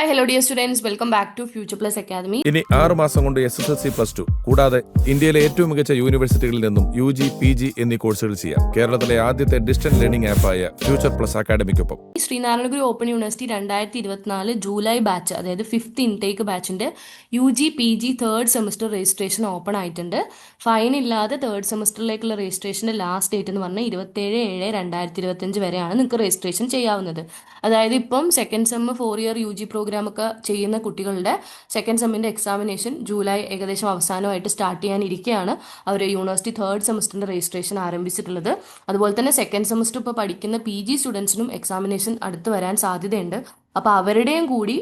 Hi hello dear students welcome back to future plus academy ഇനി ആറ് മാസം കൊണ്ട് S S L C plus two കൂടാതെ ഇന്ത്യയിലെ ഏറ്റവും മികച്ച യൂണിവേഴ്സിറ്റികളിൽ നിന്നും യു ജി പി ജി എന്നീ കോഴ്സുകൾ ചെയ്യാം. കേരളത്തിലെ ആദ്യത്തെ ഡിസ്റ്റൻസ് ലേണിംഗ് ആപ്പായ ഫ്യൂച്ചർ പ്ലസ് അക്കാദമിക്കൊപ്പം ശ്രീനാരായണഗുരു ഓപ്പൺ യൂണിവേഴ്സിറ്റി രണ്ടായിരത്തി ഇരുപത്തിനാല് ജൂലൈ ബാച്ച് അതായത് ഫിഫ്ത്ത് ഇൻടേക്ക് ബാച്ചിന്റെ U G P G third semester registration open ആയിട്ടുണ്ട്. ഫൈൻ ഇല്ലാതെ തേർഡ് സെമസ്റ്ററിലേക്കുള്ള രജിസ്ട്രേഷന്റെ ലാസ്റ്റ് ഡേറ്റ് എന്ന് പറഞ്ഞാൽ ഇരുപത്തേഴ് ഏഴ് രണ്ടായിരത്തി ഇരുപത്തഞ്ച് വരെയാണ് നിങ്ങൾക്ക് രജിസ്ട്രേഷൻ ചെയ്യാവുന്നത്. അതായത് ഇപ്പം second sem four year U G program ഒക്കെ ചെയ്യുന്ന കുട്ടികളുടെ സെക്കൻഡ് സെമ്മിന്റെ എക്സാമിനേഷൻ ജൂലൈ ഏകദേശം അവസാനമായിട്ട് സ്റ്റാർട്ട് ചെയ്യാനിരിക്കുകയാണ് അവർ യൂണിവേഴ്സിറ്റി തേർഡ് സെമസ്റ്ററിന്റെ രജിസ്ട്രേഷൻ ആരംഭിച്ചിട്ടുള്ളത്. അതുപോലെ തന്നെ സെക്കൻഡ് സെമസ്റ്റർ ഇപ്പോൾ പഠിക്കുന്ന പി ജി സ്റ്റുഡൻസിനും എക്സാമിനേഷൻ അടുത്ത് വരാൻ സാധ്യതയുണ്ട്. അപ്പോൾ അവരുടെയും കൂടി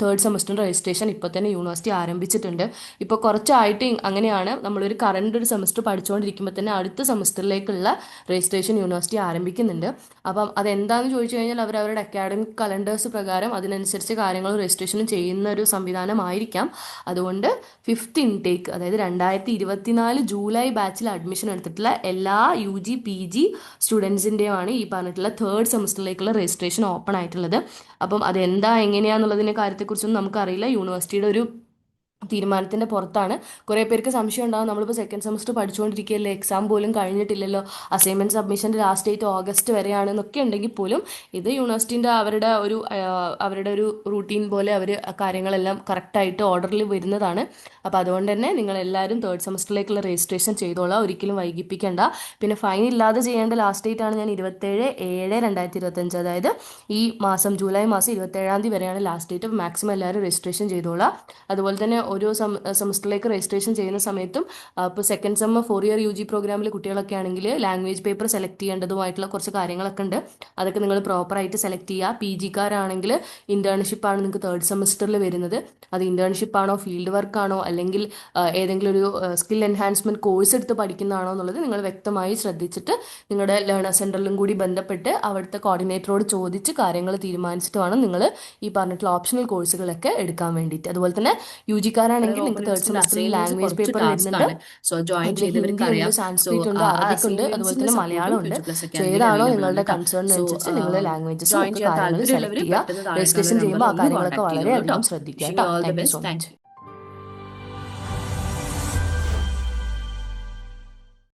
തേർഡ് സെമസ്റ്ററിന്റെ രജിസ്ട്രേഷൻ ഇപ്പോൾ തന്നെ യൂണിവേഴ്സിറ്റി ആരംഭിച്ചിട്ടുണ്ട്. ഇപ്പോൾ കുറച്ചായിട്ട് അങ്ങനെയാണ് നമ്മളൊരു കറണ്ട് ഒരു സെമസ്റ്റർ പഠിച്ചുകൊണ്ടിരിക്കുമ്പോൾ തന്നെ അടുത്ത സെമസ്റ്ററിലേക്കുള്ള രജിസ്ട്രേഷൻ യൂണിവേഴ്സിറ്റി ആരംഭിക്കുന്നുണ്ട്. അപ്പം അതെന്താണെന്ന് ചോദിച്ചു കഴിഞ്ഞാൽ അവർ അവരുടെ അക്കാഡമിക് കലണ്ടേഴ്സ് പ്രകാരം അതിനനുസരിച്ച് കാര്യങ്ങൾ രജിസ്ട്രേഷനും ചെയ്യുന്ന ഒരു സംവിധാനമായിരിക്കാം. അതുകൊണ്ട് ഫിഫ്ത്ത് ഇൻടേക്ക് അതായത് രണ്ടായിരത്തി ഇരുപത്തിനാല് ജൂലൈ ബാച്ചിൽ അഡ്മിഷൻ എടുത്തിട്ടുള്ള എല്ലാ യു ജി പി ജി സ്റ്റുഡൻസിന്റെയുമാണ് ഈ പറഞ്ഞിട്ടുള്ള തേർഡ് സെമസ്റ്ററിലേക്കുള്ള രജിസ്ട്രേഷൻ ഓപ്പൺ ആയിട്ടുള്ളത്. അപ്പം അതെന്താ എങ്ങനെയാന്നുള്ളതിനെ കാര്യത്തെക്കുറിച്ചൊന്നും നമുക്കറിയില്ല. യൂണിവേഴ്സിറ്റിയുടെ ഒരു തീരുമാനത്തിന്റെ പുറത്താണ്. കുറേ പേർക്ക് സംശയം ഉണ്ടാവും. നമ്മളിപ്പോൾ സെക്കൻഡ് സെമസ്റ്റർ പഠിച്ചുകൊണ്ടിരിക്കുകയല്ലേ? എക്സാം പോലും കഴിഞ്ഞിട്ടില്ലല്ലോ. അസൈൻമെന്റ് സബ്മിഷന്റെ ലാസ്റ്റ് ഡേറ്റ് ഓഗസ്റ്റ് വരെയാണ് എന്നൊക്കെ ഉണ്ടെങ്കിൽ പോലും ഇത് യൂണിവേഴ്സിറ്റിന്റെ അവരുടെ ഒരു അവരുടെ ഒരു റൂട്ടീൻ പോലെ അവർ കാര്യങ്ങളെല്ലാം കറക്റ്റായിട്ട് ഓർഡറിൽ വരുന്നതാണ്. അപ്പോൾ അതുകൊണ്ട് തന്നെ നിങ്ങൾ എല്ലാവരും തേർഡ് സെമസ്റ്ററിലേക്കുള്ള രജിസ്ട്രേഷൻ ചെയ്തോളാം. ഒരിക്കലും വൈകിപ്പിക്കേണ്ട. പിന്നെ ഫൈൻ ഇല്ലാതെ ചെയ്യേണ്ട ലാസ്റ്റ് ഡേറ്റ് ആണ് ഞാൻ ഇരുപത്തേഴ് ഏഴ് രണ്ടായിരത്തി ഇരുപത്തഞ്ച് അതായത് ഈ മാസം ജൂലൈ മാസം ഇരുപത്തേഴാം തീയതി വരെയാണ് ലാസ്റ്റ് ഡേറ്റ് മാക്സിമം എല്ലാവരും രജിസ്ട്രേഷൻ ചെയ്തോളാം. അതുപോലെ തന്നെ ഓരോ സെമസ്റ്ററിലേക്ക് രജിസ്ട്രേഷൻ ചെയ്യുന്ന സമയത്തും ഇപ്പോൾ second sem four year U G പ്രോഗ്രാമിൽ കുട്ടികളൊക്കെ ആണെങ്കിൽ ലാംഗ്വേജ് പേപ്പർ സെലക്ട് ചെയ്യേണ്ടതുമായിട്ടുള്ള കുറച്ച് കാര്യങ്ങളൊക്കെ ഉണ്ട്. അതൊക്കെ നിങ്ങൾ പ്രോപ്പറായിട്ട് സെലക്ട് ചെയ്യുക. പി ജിക്കാരാണെങ്കിൽ ആണ് നിങ്ങൾക്ക് തേർഡ് സെമസ്റ്ററിൽ വരുന്നത്. അത് ഇന്റേൺഷിപ്പ് ആണോ ഫീൽഡ് വർക്ക് ആണോ അല്ലെങ്കിൽ ഏതെങ്കിലും ഒരു സ്കിൽ എൻഹാൻസ്മെന്റ് കോഴ്സ് എടുത്ത് പഠിക്കുന്നതാണോ എന്നുള്ളത് നിങ്ങൾ വ്യക്തമായി ശ്രദ്ധിച്ചിട്ട് നിങ്ങളുടെ ലേണർ സെന്ററിലും കൂടി ബന്ധപ്പെട്ട് അവിടുത്തെ കോർഡിനേറ്ററോട് ചോദിച്ച് കാര്യങ്ങൾ തീരുമാനിച്ചിട്ട് വേണം നിങ്ങൾ ഈ പറഞ്ഞിട്ടുള്ള ഓപ്ഷണൽ കോഴ്സുകളൊക്കെ എടുക്കാൻ വേണ്ടിയിട്ട്. അതുപോലെ തന്നെ യു ജിക്കാരാണെങ്കിൽ നിങ്ങൾക്ക് തേർഡ് സെമസ്റ്ററിൽ ലാംഗ്വേജ് പേപ്പർ വരുന്നുണ്ട്. സോ ജോയിൻ ചെയ്തവർക്ക് അറിയാം. സോ ഉണ്ട് അതുപോലെ തന്നെ മലയാളം ഉണ്ട്. സോ ഏതാണോ നിങ്ങളുടെ കൺസേൺ അനുസരിച്ച് നിങ്ങൾ ലാംഗ്വേജ് സെലക്ട് ചെയ്യുക രജിസ്ട്രേഷൻ ചെയ്യുമ്പോൾ ആ കാര്യങ്ങളൊക്കെ വളരെയധികം ശ്രദ്ധിക്കുക കേട്ടോ. Thank you so much